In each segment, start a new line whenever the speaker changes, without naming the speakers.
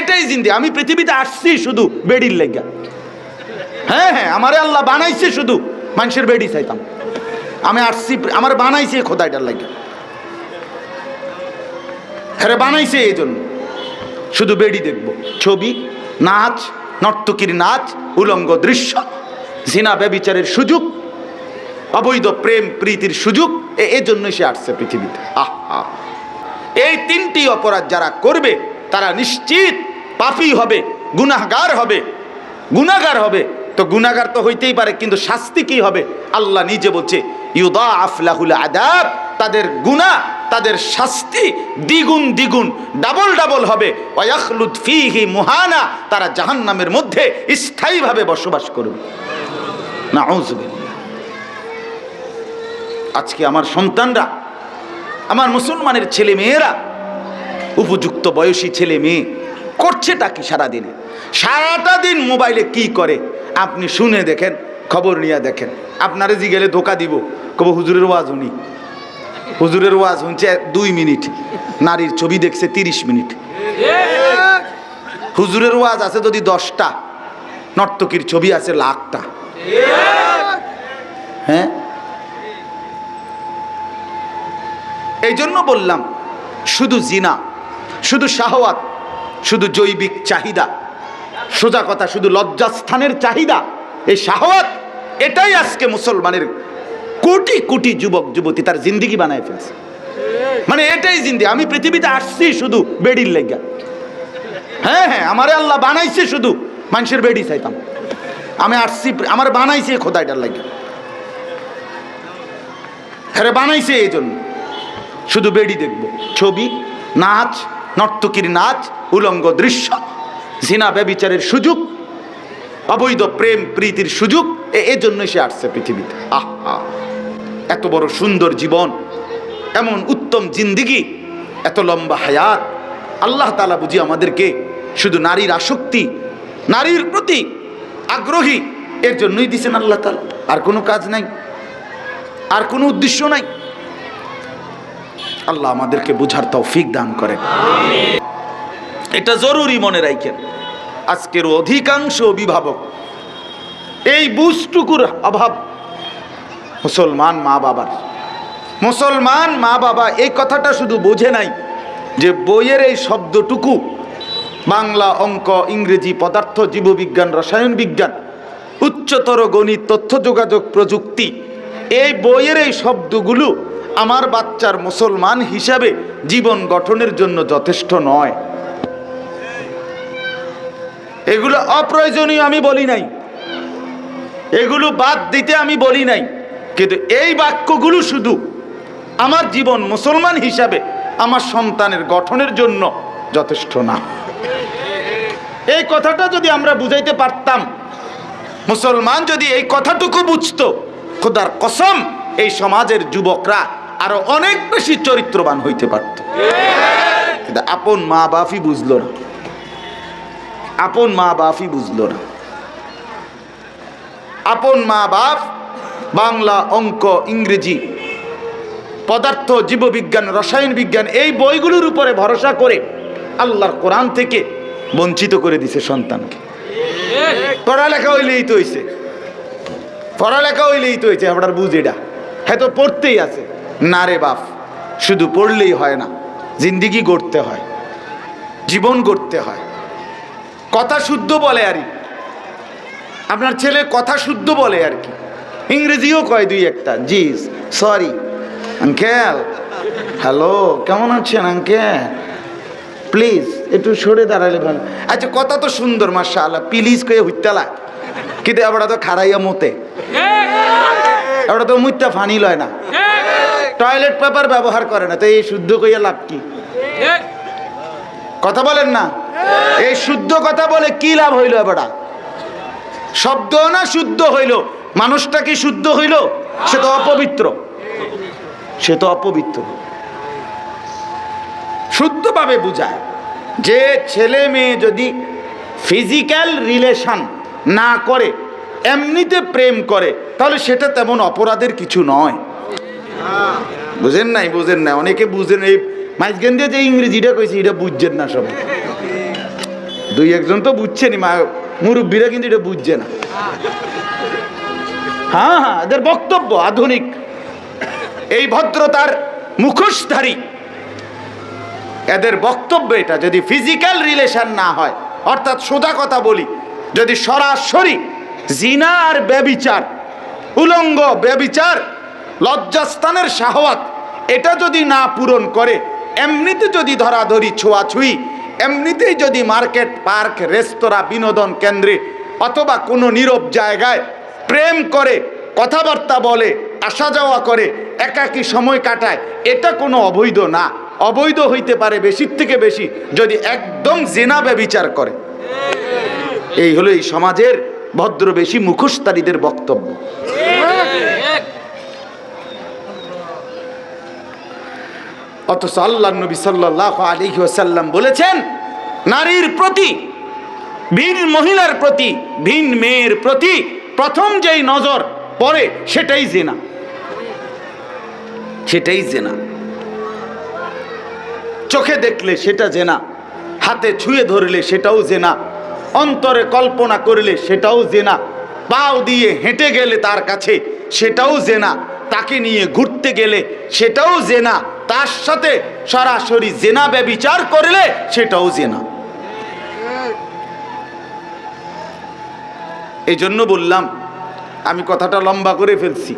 এটাই জিন্দি। আমি পৃথিবীতে আসছি শুধু বেডির লেগা। হ্যাঁ হ্যাঁ আমারে আল্লাহ বানাইছে শুধু মানুষের বেডি চাইতাম। আমি আসছি, আমার বানাইছে খোদাইটার লাগে। হ্যাঁ বানাইছে এই জন্য শুধু বেডি দেখব। ছবি, নাচ, নর্তকীর নাচ, উলঙ্গ দৃশ্য, জিনা ব্যবিচারের সুযোগ, অবৈধ প্রেম প্রীতির সুযোগ এজন্যই সে আসছে পৃথিবীতে। আহ। এই তিনটি অপরাধ যারা করবে, তারা নিশ্চিত পাপী হবে, গুনাহগার হবে গুনাগার হবে। তো গুনাগার তো হইতেই পারে, কিন্তু শাস্তি কি হবে? আল্লাহ নিজে বলছে ইউদা আফলাহুল আদাব তাদের গুনাহ, তাদের শাস্তি দ্বিগুণ দ্বিগুণ, ডাবল ডাবল হবে। ওয়াখলুদ ফিহি মুহানা, তারা জাহান্নামের মধ্যে স্থায়ীভাবে বসবাস করবে। নাউজুবিল্লাহ। আজকে আমার সন্তানরা, আমার মুসলমানের ছেলে মেয়েরা উপযুক্ত বয়সী ছেলে মেয়ে করছেটা কি সারাদিনে? সারাটা দিন মোবাইলে কি করে? আপনি শুনে দেখেন, খবর নিয়ে দেখেন। আপনারে জি গেলে ধোকা দিব। কব, হুজুরের ওয়াজ উনি হুজুরের ওয়াজ শুনছে দুই মিনিট। নারীর ছবি দেখছে তিরিশ মিনিট। হুজুরের ওয়াজ আছে যদি দশটা, নর্তকীর ছবি আছে লাখটা। হ্যাঁ? এই জন্য বললাম, শুধু জিনা, শুধু শাহওয়াত শুধু জৈবিক চাহিদা। সোজা কথা, শুধু লজ্জাস্থানের চাহিদা। এই শাহওয়াত, এটাই আজকে মুসলমানের কোটি কোটি যুবক, যুবতী তার জিন্দিগি বানায় ফেলছে। মানে এটাই জিন্দি। আমি পৃথিবীতে আসছি শুধু বেডির লেগা। হ্যাঁ হ্যাঁ আমারে আল্লাহ বানাইছে শুধু মানুষের বেডি চাইতাম। আমি আসছি, আমার বানাইছে খোদাইটার লাগে। হ্যাঁ বানাইছে এই জন্য। শুধু বেডি দেখব। ছবি, নাচ, নর্তকীর নাচ উলঙ্গ দৃশ্য, জিনা ব্যবিচারের সুযোগ, অবৈধ প্রেম প্রীতির সুযোগ, এ- এজন্যই সে আসছে পৃথিবীতে। আহা! এত বড় সুন্দর জীবন, এমন উত্তম জিন্দিগি, এত লম্বা হায়াত, আল্লাহ তালা বুঝি আমাদেরকে শুধু নারীর আসক্তি, নারীর প্রতি আগ্রহী, এর জন্যই দিছেন আল্লাহ তালা আর কোনো কাজ নাই, আর কোনো উদ্দেশ্য নাই। আল্লাহ আমাদেরকে বুঝার তৌফিক দান করেন। এটা জরুরি মনে রাখেন আজকের অধিকাংশ অভিভাবক এই বুঝটুকুর অভাব মুসলমান মা বাবার। মুসলমান মা বাবা এই কথাটা শুধু বোঝে নাই যে বইয়ের এই শব্দটুকু বাংলা অঙ্ক, ইংরেজি পদার্থ, জীববিজ্ঞান, রসায়ন বিজ্ঞান, উচ্চতর গণিত, তথ্য যোগাযোগ প্রযুক্তি এই বইয়ের এই শব্দগুলো আমার বাচ্চার মুসলমান হিসাবে জীবন গঠনের জন্য যথেষ্ট নয়। এগুলো অপ্রয়োজনীয় আমি বলি নাই। এগুলো বাদ দিতে আমি বলি নাই। কিন্তু এই বাক্যগুলো শুধু আমার জীবন মুসলমান হিসাবে আমার সন্তানের গঠনের জন্য যথেষ্ট না। এই কথাটা যদি আমরা বুঝাইতে পারতাম, মুসলমান যদি এই কথাটুকু বুঝতো, খোদার কসম, এই সমাজের যুবকরা আরও অনেক বেশি চরিত্রবান হইতে পারত। আপন মা বাপই বুঝলো না। আপন মা বাপই বুঝলো না। আপন মা বাপ, বাংলা অঙ্ক, ইংরেজি, পদার্থ, জীববিজ্ঞান, রসায়ন বিজ্ঞান, এই বইগুলোর উপরে ভরসা করে আল্লাহর কোরআন থেকে বঞ্চিত করে দিছে সন্তানকে। পড়ালেখা হইলেই তো হইছে। পড়ালেখা হইলেই তো হয়েছে আপনার বুঝ এটা। হ্যাঁ তো পড়তেই আছে। না রে বাপ, শুধু পড়লেই হয় না, জিন্দিগি গড়তে হয়, জীবন গড়তে হয়। কথা শুদ্ধ বলে আর। আপনার ছেলে কথা শুদ্ধ বলে আর কি। ইংরেজিও কয় দুই একটা। জি সরি আঙ্কেল হ্যালো কেমন আছেন আঙ্কেল প্লিজ একটু সরে দাঁড়ালে ভালো। আচ্ছা কথা তো সুন্দর মাসা আল্লাহ প্লিজ কয়ে হুইতালা কিন্তু আমরা তো খারাইয়া মতে। আমরা তো মুইতা ফানি লয় না। টয়লেট পেপার ব্যবহার করে না, তো এই শুদ্ধ কইয়া লাভ কি? কথা বলেন না। এই শুদ্ধ কথা বলে কি লাভ হইল এবারা? শব্দ না শুদ্ধ হইল? মানুষটা কি শুদ্ধ হইল? সে তো অপবিত্র। সে তো অপবিত্র। শুদ্ধভাবে বুঝায়, যে ছেলে মেয়ে যদি ফিজিক্যাল রিলেশন না করে, এমনিতে প্রেম করে, তাহলে সেটা তেমন অপরাধের কিছু নয়। বুঝেন নাই, বুঝেন না অনেকে বুঝেন এই মাইজগেন দিয়ে যে ইংরেজিটা কইছি, এটা বুঝছেন না সব দুই একজন তো বুঝছেনি মা, মুরব্বীরা কিন্তু এটা বুঝছে না। হ্যাঁ হ্যাঁ এদের বক্তব্য আধুনিক। এই ভদ্রতার মুখোশধারী। এদের বক্তব্য এটা, যদি ফিজিক্যাল রিলেশন না হয়, অর্থাৎ সোজা কথা বলি, যদি সরাসরি জিনা আর ব্যবিচার, উলঙ্গ ব্যবিচার, লজ্জাস্থানের শাহওয়াত, এটা যদি না পূরণ করে, এমনিতে যদি ধরাধরি, ছোঁয়াছুঁই এমনিতেই যদি মার্কেট, পার্ক, রেস্তোরাঁ, বিনোদন কেন্দ্রে অথবা কোনো নীরব জায়গায় প্রেম করে, কথাবার্তা বলে, আসা যাওয়া করে, একাকী সময় কাটায়, এটা কোনো অবৈধ না। অবৈধ হইতে পারে বেশির থেকে বেশি যদি একদম জেনা ব্যবিচার করে। এই হলো এই সমাজের ভদ্রবেশী মুখোশতারীদের বক্তব্য। অথচ আল্লাহ নবী সাল্লাহ আলী ওসাল্লাম বলেছেন, নারীর প্রতি, ভিন মহিলার প্রতি, ভিন মেয়ের প্রতি প্রথম যেই নজর পড়ে সেটাই জেনা। সেটাই জেনা। চোখে দেখলে সেটা জেনা, হাতে ছুঁয়ে ধরলে সেটাও জেনা, অন্তরে কল্পনা করলে সেটাও জেনা, পাও দিয়ে হেঁটে গেলে তার কাছে সেটাও জেনা, তাকে নিয়ে ঘুরতে গেলে সেটাও জেনা তার সাথে সরাসরি জেনা ব্যবিচার করলে সেটাও জেনা। এই জন্য বললাম, আমি কথাটা লম্বা করে ফেলছি,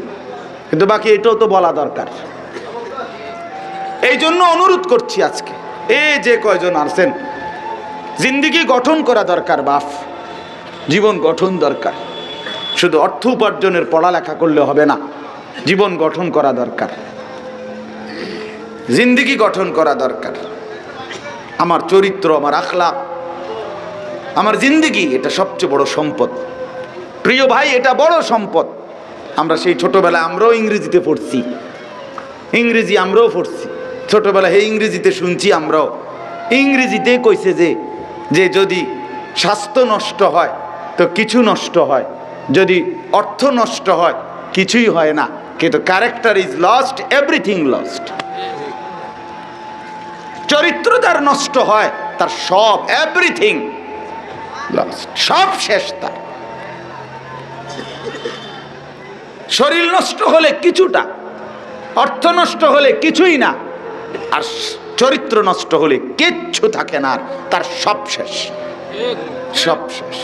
কিন্তু বাকি এটাও তো বলা দরকার। এই জন্য অনুরোধ করছি আজকে এই যে কয়জন আছেন জিন্দিগি গঠন করা দরকার বাপ, জীবন গঠন দরকার। শুধু অর্থ উপার্জনের পড়ালেখা করলে হবে না, জীবন গঠন করা দরকার। জিন্দিগি গঠন করা দরকার। আমার চরিত্র, আমার আখলা আমার জিন্দিগি এটা সবচেয়ে বড় সম্পদ। প্রিয় ভাই, এটা বড় সম্পদ। আমরা সেই ছোটোবেলায় আমরাও ইংরেজিতে পড়ছি। ইংরেজি আমরাও পড়ছি। ছোটবেলায় হে ইংরেজিতে শুনছি আমরাও। ইংরেজিতে কইছে যে যে যদি স্বাস্থ্য নষ্ট হয়, তো কিছু নষ্ট হয়। যদি অর্থ নষ্ট হয়, কিছুই হয় না। কিন্তু character is lost everything lost চরিত্র তার নষ্ট হয় তার সব এভরিথিং সব শেষ তার। শরীর নষ্ট হলে কিছুটা অর্থ নষ্ট হলে কিছুই না আর চরিত্র নষ্ট হলে কিচ্ছু থাকে না তার সব শেষ। সব শেষ।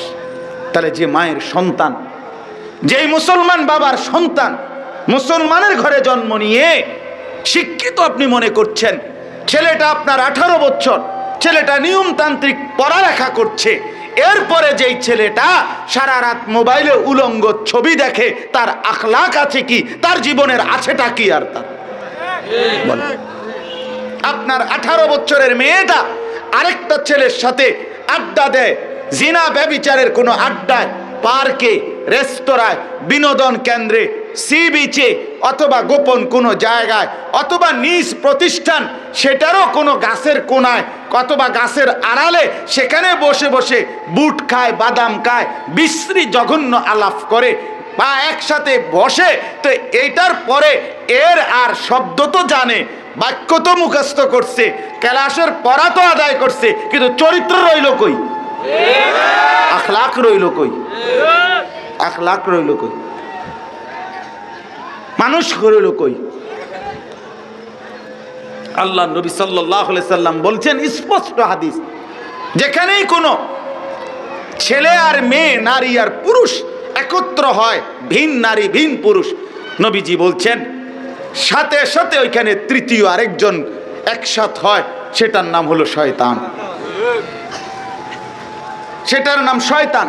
তাহলে যে মায়ের সন্তান যেই মুসলমান বাবার সন্তান মুসলমানের ঘরে জন্ম নিয়ে শিক্ষিত আপনি মনে করছেন ছেলেটা আপনার আঠারো বছর, ছেলেটা নিয়মতান্ত্রিক পড়ালেখা করছে। এরপরে যেই ছেলেটা সারা রাত মোবাইলে উলঙ্গ ছবি দেখে, তার আখলাক আছে কি, তার জীবনের আছেটা কি আর তার। আপনার আঠারো বছরের মেয়েটা আরেকটা ছেলের সাথে আড্ডা দেয়। জিনা ব্যবিচারের কোনো আড্ডায়, পার্কে রেস্তোরাঁয় বিনোদন কেন্দ্রে সি বিচে অথবা গোপন কোনো জায়গায় অথবা নিজ প্রতিষ্ঠান সেটারও কোনো গাছের কোনায় অথবা গাছের আড়ালে সেখানে বসে বসে বুট খায় বাদাম খায় বিশ্রী জঘন্য আলাপ করে বা একসাথে বসে তো এইটার পরে এর আর শব্দ তো জানে বাক্য তো মুখস্থ করছে ক্যালাসের পড়া তো আদায় করছে কিন্তু চরিত্র রইল কই? আখলাখ রইল কই? আখলাখ রইল কই? মানুষ রইল কই? আল্লাহ নবী সাল্লাহ সাল্লাম বলছেন, স্পষ্ট হাদিস। যেখানেই কোনো ছেলে আর মেয়ে, নারী আর পুরুষ একত্র হয়, ভিন নারী, ভিন পুরুষ, নবীজি বলছেন, সাথে সাথে ওইখানে তৃতীয় আরেকজন একসাথ হয়, সেটার নাম হলো শয়তান। সেটার নাম শয়তান।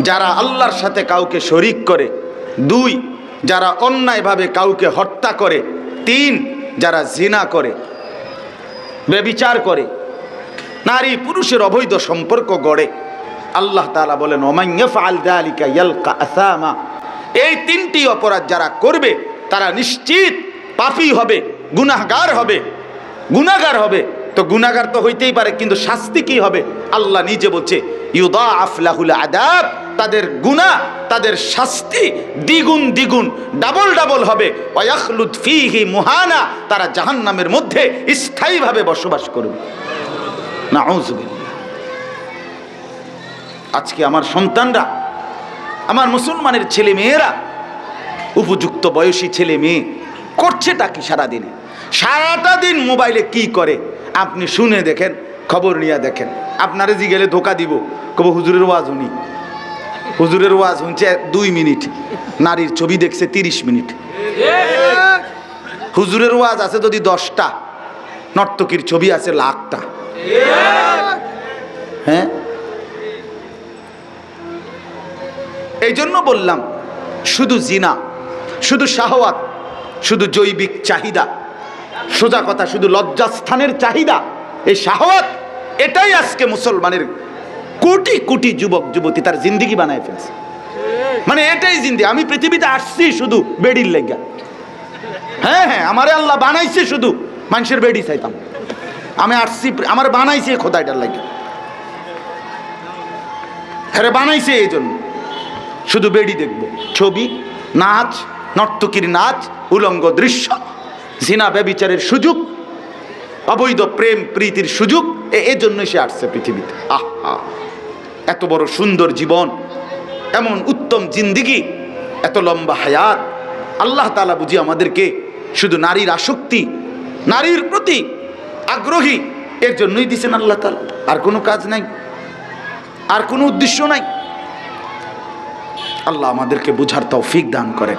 যারা আল্লাহর সাথে কাউকে শরিক করে, দুই, যারা অন্যায়ভাবে কাউকে হত্যা করে, তিন, যারা জিনা করে, বেবিচার করে, নারী পুরুষের অবৈধ সম্পর্ক গড়ে। আল্লাহ তালা বলেন আসামা। এই তিনটি অপরাধ যারা করবে, তারা নিশ্চিত পাপী হবে, গুনাহগার হবে গুনাগার হবে। তো গুনাহগার তো হইতেই পারে, কিন্তু শাস্তি কি হবে? আল্লাহ নিজে বলছে ইউদা আফলাহুল আদাব তাদের গুনাহ, তাদের শাস্তি দ্বিগুণ দ্বিগুণ, ডাবল ডাবল হবে। ফিহি মুহানা, তারা জাহান্নামের মধ্যে স্থায়ীভাবে বসবাস করবে আজকে আমার সন্তানরা, আমার মুসলমানের ছেলে মেয়েরা উপযুক্ত বয়সী ছেলে মেয়ে করছেটা কি সারাদিনে? সারাটা দিন মোবাইলে কি করে? আপনি শুনে দেখেন, খবর নিয়ে দেখেন। আপনারে জি গেলে ধোকা দিব। কব, হুজুরের ওয়াজ উনি হুজুরের ওয়াজ শুনছে দুই মিনিট। নারীর ছবি দেখছে তিরিশ মিনিট। হুজুরের ওয়াজ আছে যদি দশটা, নর্তকীর ছবি আছে লাখটা। হ্যাঁ? এই জন্য বললাম, শুধু জিনা, শুধু শাহওয়াত, শুধু জৈবিক চাহিদা। সোজা কথা, শুধু লজ্জাস্থানের চাহিদা এই শাহওয়াত, এটাই আজকে মুসলমানের কোটি কোটি যুবক, যুবতী তার জিন্দিগি বানায় ফেলছে। মানে এটাই জিন্দি, আমি পৃথিবীতে আসছি শুধু বেডির লেগা। হ্যাঁ হ্যাঁ আমারে আল্লাহ বানাইছে শুধু মানুষের বেডি চাইতাম। আমি আসছি, আমার বানাইছে খোদাইটার লাগে। হ্যাঁ বানাইছে এই জন্য। শুধু বেডি দেখব, ছবি, নাচ, নর্তকীর নাচ, উলঙ্গ দৃশ্য। জিনা ব্যবিচারের সুযোগ, অবৈধ প্রেম প্রীতির সুযোগ, এ এজন্যই সে আসছে পৃথিবীতে। আহা! এত বড় সুন্দর জীবন, এমন উত্তম জিন্দিগি, এত লম্বা হায়াত। আল্লাহ তালা বুঝি আমাদেরকে শুধু নারীর আসক্তি, নারীর প্রতি আগ্রহী, এর জন্যই দিছেন আল্লাহ তালা আর কোনো কাজ নাই, আর কোনো উদ্দেশ্য নাই। আল্লাহ আমাদেরকে বুঝার তৌফিক দান করেন।